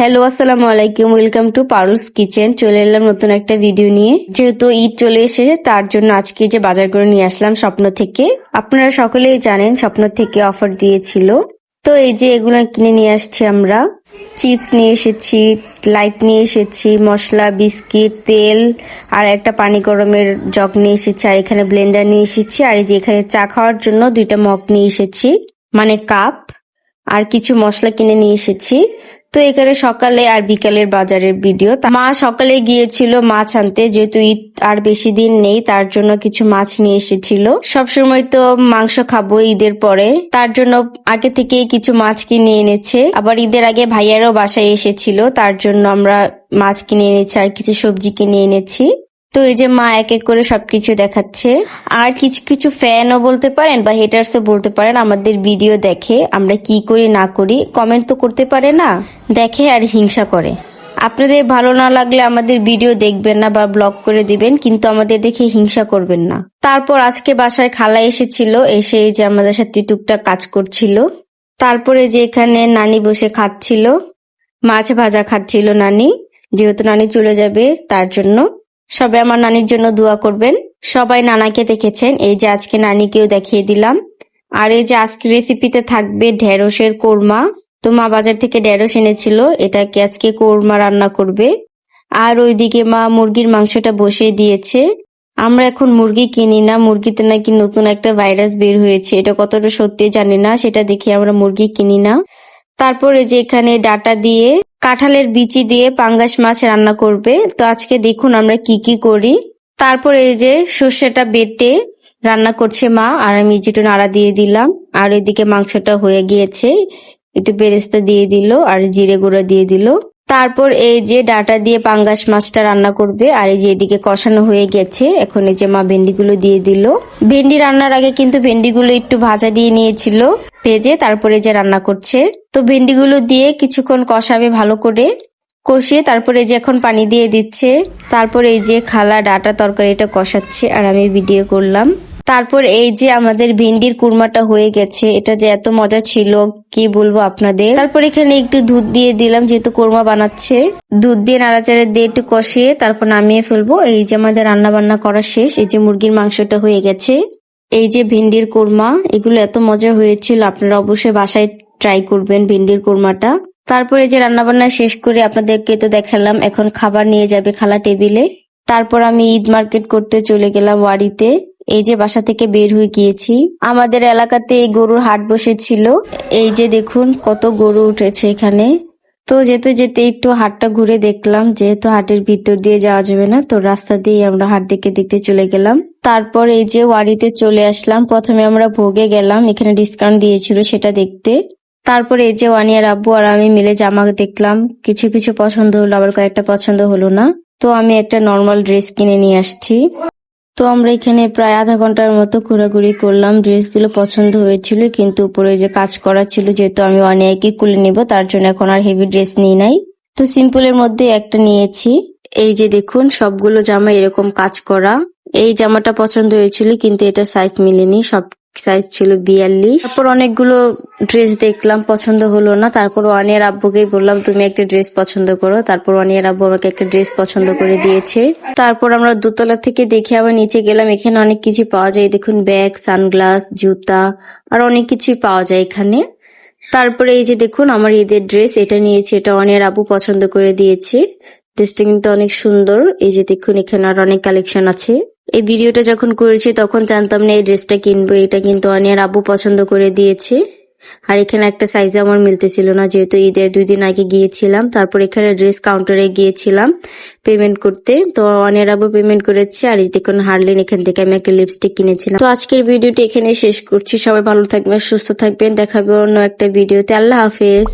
Hello, আসসালামু আলাইকুম। Welcome to পারুলস kitchen চলে এলাম নতুন একটা ভিডিও নিয়ে। যেহেতু ঈদ চলে এসেছে, তার জন্য আজকে যে বাজার করে নিয়ে আসলাম স্বপ্ন থেকে, আপনারা সকলেই জানেন স্বপ্ন থেকে অফার দিয়েছিল। তো এই যে এগুলো কিনে নিয়ে আসছি আমরা। চিপস নিয়ে এসেছি লাইট নিয়ে এসেছি, মশলা, বিস্কিট, তেল, আর একটা পানি গরমের জগ নিয়ে এসেছি, আর এখানে ব্লেন্ডার নিয়ে এসেছি, আর এই যে এখানে চা খাওয়ার জন্য দুইটা মগ নিয়ে এসেছি মানে কাপ আর কিছু মশলা কিনে নিয়ে এসেছি। তো এখানে সকালে আর বিকালের বাজারের ভিডিও। মা সকালে গিয়েছিল মাছ আনতে, যেহেতু ঈদ আর বেশি দিন নেই, তার জন্য কিছু মাছ নিয়ে এসেছিল। সবসময় তো মাংস খাব ঈদের পরে। তার জন্য আগে থেকেই কিছু মাছ কিনে এনেছে। আবার ঈদের আগে ভাইয়ারও বাসায় এসেছিল, তার জন্য আমরা মাছ কিনে এনেছি আর কিছু সবজি কিনে এনেছি। তো এই যে মা এক এক করে সবকিছু দেখাচ্ছে। আর কিছু কিছু ফ্যানও বলতে পারেন বা হেটার্সও বলতে পারেন, আমাদের ভিডিও দেখে আমরা কি করি, না করি কমেন্ট তো করতে পারে না, দেখে আর হিংসা করে। আপনাদের ভালো না লাগলে আমাদের ভিডিও দেখবেন না বা ব্লগ করে দিবেন, কিন্তু আমাদের দেখে হিংসা করবেন না। তারপর আজকে বাসায় খালা এসেছিল, এসে যে আমাদের সাথে টুকটাক কাজ করছিল। তারপরে যে এখানে নানি বসে খাচ্ছিল, মাছ ভাজা খাচ্ছিল নানি, যেহেতু নানি চলে যাবে তার জন্য। সবাই আমার নানির জন্য দোয়া করবেন। সবাই নানাকে দেখেছেন। এই যে আজকে নানিকেও দেখিয়ে দিলাম। আর এই যে আজকে রেসিপিতে থাকবে ঢেঁড়সের কোরমা। তো মা বাজার থেকে ঢেঁড়স এনেছিল। এটাকে আজকে কোরমা রান্না করবে। আর ওইদিকে মা মুরগির মাংসটা বসিয়ে দিয়েছে। আমরা এখন মুরগি কিনি না। মুরগিতে নাকি নতুন একটা ভাইরাস বের হয়েছে। এটা কতটা সত্যি জানি না। সেটা দেখে আমরা মুরগি কিনি না। তারপরে যে এখানে ডাটা দিয়ে কাঁঠালের বিচি দিয়ে পাঙ্গাস মাছ রান্না করবে। তো আজকে দেখুন আমরা কি কি করি। তারপর এই যে সর্ষেটা বেটে রান্না করছে মা, আর আমি যেটু নাড়া দিয়ে দিলাম। আর এদিকে মাংসটা হয়ে গিয়েছে, একটু বেরেস্তা দিয়ে দিল, আর জিরে গুঁড়ো দিয়ে দিল। তারপর এই যে ডাটা দিয়ে পাঙ্গাস মাছটা রান্না করবে, আর এই যে এদিকে কষানো হয়ে গেছে। এখন এই যে মা ভেন্ডিগুলো দিয়ে দিল। ভেন্ডি রান্নার আগে কিন্তু ভেন্ডিগুলো একটু ভাজা দিয়ে নিয়েছিল, ভেজে তারপরে যে রান্না করছে। তো ভেন্ডিগুলো দিয়ে কিছুক্ষণ কষাবে ভালো করে। কষিয়ে তারপরে যে এখন পানি দিয়ে দিচ্ছে, তারপর এই যে খালা ডাটা তরকারি এটা কষাচ্ছে আর আমি ভিডিও করলাম। তারপর এই যে আমাদের ভেন্ডির কুরমাটা হয়ে গেছে, এটা যে এত মজা ছিল, কি বলব আপনাদের? তারপর এখানে একটু দুধ দিয়ে দিলাম, যেহেতু কোরমা বানাচ্ছে। দুধ দিয়ে নাড়াচাড়ে দিয়ে একটু কষিয়ে তারপর নামিয়ে ফেলব। এই যে আমাদের রান্না বান্না করা শেষ, এই যে মুরগির মাংসটা হয়ে গেছে। এই যে ভেন্ডির কোরমা, এগুলো এত মজা হয়েছিল, আপনারা অবশ্যই বাসায় ট্রাই করবেন ভিন্ডির কোরমাটা। তারপরে যে রান্নাবান্না শেষ করে আপনাদেরকে তো দেখালাম, এখন খাবার নিয়ে যাবে খালা টেবিলে। তারপর আমি ঈদ মার্কেট করতে চলে গেলাম ওয়ারিতে এই যে বাসা থেকে বের হয়ে গিয়েছি। আমাদের এলাকাতে এই গরুর হাট বসেছিল। এই যে দেখুন, কত গরু উঠেছে এখানে। তো যেতে যেতে একটু হাটটা ঘুরে দেখলাম, যেহেতু হাটের ভিতর দিয়ে যাওয়া যাবে না, তো রাস্তা দিয়ে আমরা হাট দেখে দেখতে চলে গেলাম। তারপর এই যে ওয়ারিতে চলে আসলাম। প্রথমে আমরা ভোগে গেলাম, এখানে ডিসকাউন্ট দিয়েছিল সেটা দেখতে। তারপরে এই যে ওয়ানিয়ার আব্বু আর আমি মিলে জামা দেখলাম, কিছু কিছু পছন্দ হলো, আবার কয়েকটা পছন্দ হলো না। তো আমি একটা নর্মাল ড্রেস কিনে নিয়ে আসছি। তো আমরা এখানে প্রায় আধা ঘণ্টার মতো ঘোরাঘুরি করলাম। ড্রেসগুলো পছন্দ হয়েছিল, কিন্তু উপরে যে কাজ করা ছিল, যেহেতু আমি অনেকই কুলে নিব, তার জন্য এখন আর হেভি ড্রেস নিই নাই। তো সিম্পলের মধ্যে একটা নিয়েছি। এই যে দেখুন, সবগুলো জামা এরকম কাজ করা। এই জামাটা পছন্দ হয়েছিল, কিন্তু এটা সাইজ মিলেনি, সব সাইজ ছিল বিয়াল্লিশ। তারপর অনেকগুলো ড্রেস দেখলাম, পছন্দ হলো না। তারপর ওয়ানিয়ার আব্বুকেই বললাম, তুমি একটা ড্রেস পছন্দ করো। তারপর ওয়ানিয়ার আব্বু আমাকে একটা ড্রেস পছন্দ করে দিয়েছে। তারপর আমরা দোতলা থেকে দেখে আবার নিচে গেলাম। এখানে অনেক কিছু পাওয়া যায়। দেখুন ব্যাগ সানগ্লাস জুতা, আর অনেক কিছুই পাওয়া যায় এখানে। তারপরে এই যে দেখুন, আমার ঈদের ড্রেস এটা নিয়েছি, এটা অনেক আব্বু পছন্দ করে দিয়েছে। ড্রেসটা কিন্তু অনেক সুন্দর। এই যে দেখুন, এখানে আর অনেক কালেকশন আছে। এই ভিডিওটা যখন করেছি, তখন জানতাম না এই ড্রেসটা কিনবো, এটা কিন্তু অনিয়ার আব্বু পছন্দ করে দিয়েছে। আর এখানে একটা সাইজ আমার মিলতেছিল না, যেহেতু ঈদের দুই দিন আগে গিয়েছিলাম, তারপর এখানে ড্রেস কাউন্টারে গিয়েছিলাম পেমেন্ট করতে। তো অনিয়ার আব্বু পেমেন্ট করেছে, আর এই দেখুন হারলেন এখান থেকে আমি একটা লিপস্টিক কিনেছিলাম। তো আজকের ভিডিওটি এখানে শেষ করছি, সবাই ভালো থাকবেন, সুস্থ থাকবেন, দেখাবে অন্য একটা ভিডিওতে। আল্লাহ হাফেজ।